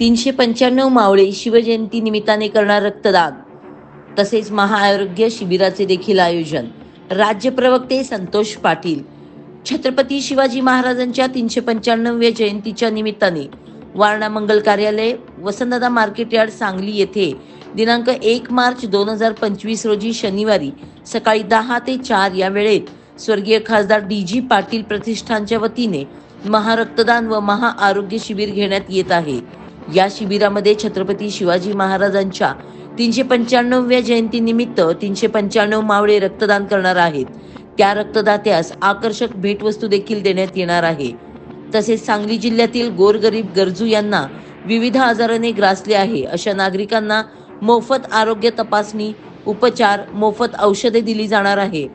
तीनशे पंच्याण्णव मावळे शिवजयंती निमित्ताने करणार रक्तदान. तसेच महाआरोग्य शिबिराचे देखील आयोजन. राज्य प्रवक्ते संतोष पाटील. छत्रपती शिवाजी महाराजांच्या तीनशे पंच्याण्णव्या जयंतीच्या निमित्ताने वारणा मंगल कार्यालय वसंतदा मार्केट यार्ड सांगली येथे दिनांक एक मार्च दोन हजार पंचवीस रोजी शनिवारी सकाळी दहा ते चार या वेळेत स्वर्गीय खासदार डी जी पाटील प्रतिष्ठानच्या वतीने महारक्तदान व महाआरोग्य शिबिर घेण्यात येत आहे. या शिबिरामध्ये छत्रपती शिवाजी महाराजांच्या तीनशे पंच्याण्णव्या जयंती निमित्त तीनशे पंच्याण्णव मावळे रक्तदान करणार आहेत. त्या रक्तदात्यास आकर्षक भेटवस्तू देखील देण्यात येणार आहे. तसेच सांगली जिल्ह्यातील गोरगरीब गरजू यांना विविध आजाराने ग्रासले आहे. अशा नागरिकांना मोफत आरोग्य तपासणी उपचार मोफत औषधे दिली जाणार आहे.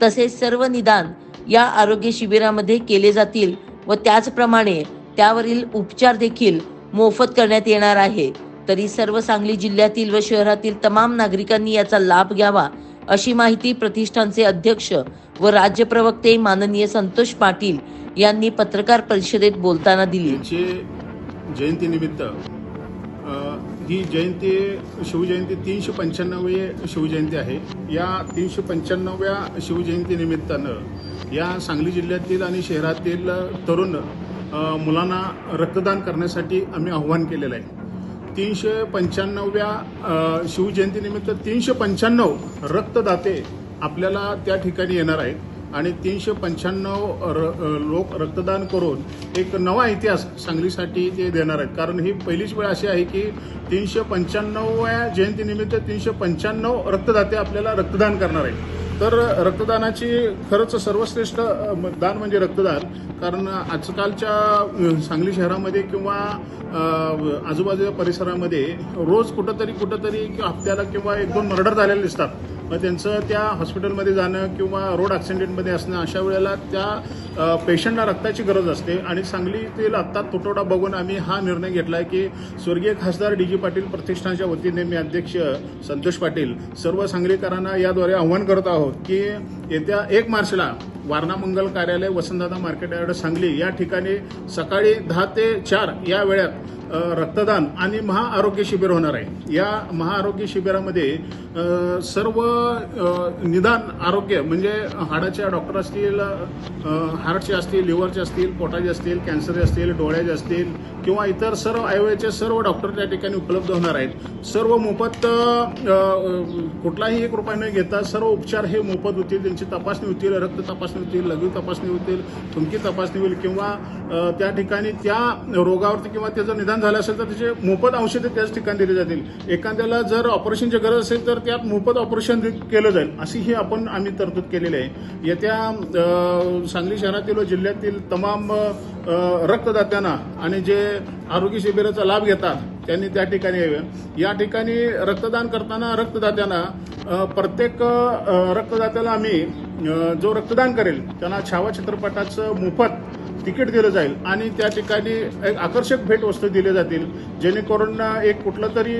तसेच सर्व निदान या आरोग्य शिबिरामध्ये केले जातील व त्याचप्रमाणे त्यावरील उपचार देखील मोफत करण्यात येणार आहे. तरी सर्व सांगली जिल्ह्यातील व शहरातील तमाम नागरिकांनी याचा लाभ घ्यावा अशी माहिती प्रतिष्ठानचे अध्यक्ष व राज्य प्रवक्ते माननीय संतोष पाटील यांनी पत्रकार परिषदेत बोलताना दिली. यांची जयंतीनिमित्त ही जयंती शिवजयंती तीनशे पंच्याण्णवी शिवजयंती आहे. या तीनशे पंच्याण्णव्या शिवजयंतीनिमित्तानं या सांगली जिल्ह्यातील आणि शहरातील तरुण मुलांना रक्तदान करण्यासाठी आम्ही आव्हान केलेलं आहे. तीनशे पंच्याण्णव्या शिवजयंतीनिमित्त तीनशे पंच्याण्णव रक्तदाते आपल्याला त्या ठिकाणी येणार आहेत. आणि तीनशे पंच्याण्णव र लोक रक्तदान करून एक नवा इतिहास सांगलीसाठी ते देणार आहेत. कारण ही पहिलीच वेळ अशी आहे की तीनशे पंच्याण्णव्या जयंतीनिमित्त तीनशे पंच्याण्णव रक्तदाते आपल्याला रक्तदान करणार आहेत. तर रक्तदानाची खरंच सर्वश्रेष्ठ म- दान म्हणजे रक्तदान. कारण आजकालच्या सांगली शहरामध्ये किंवा आजूबाजूच्या परिसरामध्ये रोज कुठंतरी कुठंतरी किंवा हप्त्याला किंवा एक दोन मर्डर झालेले दिसतात. मग त्यांचं त्या हॉस्पिटलमध्ये जाणं किंवा रोड ॲक्सिडेंटमध्ये असणं अशा वेळेला त्या पेशंटला रक्ताची गरज असते. आणि सांगलीतील आत्ता तुटवडा बघून आम्ही हा निर्णय घेतला आहे की स्वर्गीय खासदार डी जी पाटील प्रतिष्ठानच्या वतीने मी अध्यक्ष संतोष पाटील सर्व सांगलीकरांना याद्वारे आव्हान करत आहोत की येत्या एक मार्चला वारणा मंगल कार्यालय वसंतदादा मार्केट यार्ड सांगली या ठिकाणी सकाळी दहा ते चार या वेळात रक्तदान आणि महाआरोग्य शिबिर होणार आहे. या महाआरोग्य शिबिरामध्ये सर्व निदान आरोग्य म्हणजे हाडाच्या डॉक्टर असतील हार्टचे असतील लिव्हरचे असतील पोटाचे असतील कॅन्सरचे असतील डोळ्याचे असतील किंवा इतर सर्व आयुर्वेदचे सर्व डॉक्टर त्या ठिकाणी उपलब्ध होणार आहेत. सर्व मोफत कुठलाही एक रुपया न घेता सर्व उपचार हे मोफत होतील. त्यांची तपासणी होतील रक्त तपासणी होतील लघवी तपासणी होतील थुंकी तपासणी होईल किंवा त्या ठिकाणी त्या रोगावरती किंवा त्याचं निदान झालं असेल तर त्याचे मोफत औषधे त्याच ठिकाणी दिली जातील. एखाद्याला जर ऑपरेशनची गरज असेल तर त्यात मोफत ऑपरेशन केलं जाईल. अशी ही आपण आम्ही तरतूद केलेली आहे. येत्या सांगली शहरातील व जिल्ह्यातील तमाम रक्तदात्यांना आणि जे आरोग्य शिबिराचा लाभ घेतात त्यांनी त्या ठिकाणी यावे. या ठिकाणी रक्तदान करताना रक्तदात्यांना प्रत्येक रक्तदात्याला आम्ही जो रक्तदान करेल त्यांना छावा चित्रपटाचं मोफत तिकीट दिलं जाईल आणि त्या ठिकाणी एक आकर्षक भेटवस्तू दिले जातील जेणेकरून एक कुठलं तरी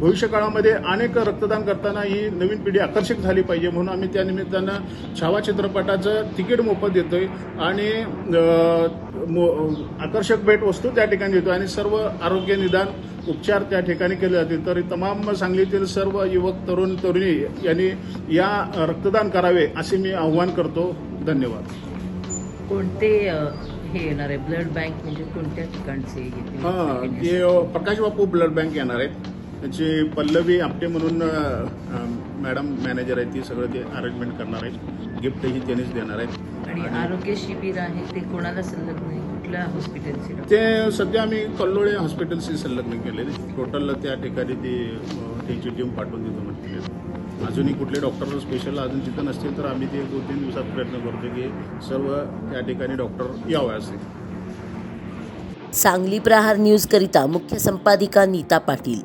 भविष्यकाळामध्ये अनेक रक्तदान करताना ही नवीन पिढी आकर्षक झाली पाहिजे म्हणून आम्ही त्या निमित्तानं छावा चित्रपटाचं तिकीट मोफत देतोय आणि मो- आकर्षक भेटवस्तू त्या ठिकाणी देतो आणि सर्व आरोग्य निदान उपचार त्या ठिकाणी केले जातील. तर तमाम सांगलीतील सर्व युवक तरुण तरुणी यांनी या रक्तदान करावे असे मी आव्हान करतो. धन्यवाद. कोणते हे येणार आहे? ब्लड बँक म्हणजे कोणत्या ठिकाणचे? हा ते प्रकाश बापू ब्लड बँक येणार आहेत. त्याची पल्लवी आपटे म्हणून मॅडम मॅनेजर आहे ती सगळं ते अरेंजमेंट करणार आहेत. गिफ्टही त्यांनीच देणार आहेत. आणि आरोग्य शिबिर आहे ते कोणाला संलग्न आहे कुठल्या हॉस्पिटलचे ते सध्या आम्ही कल्लोळे हॉस्पिटलशी संलग्न केले. टोटल त्या ठिकाणी ती त्यांची टीम पाठवून देतो म्हटले अजूनही कुठले डॉक्टर स्पेशल अजून तिथं नसतील तर आम्ही ते दोन तीन दिवसात प्रयत्न करतो की सर्व त्या ठिकाणी डॉक्टर यावे असे. सांगली प्रहार न्यूज करिता मुख्य संपादिका नीता पाटील.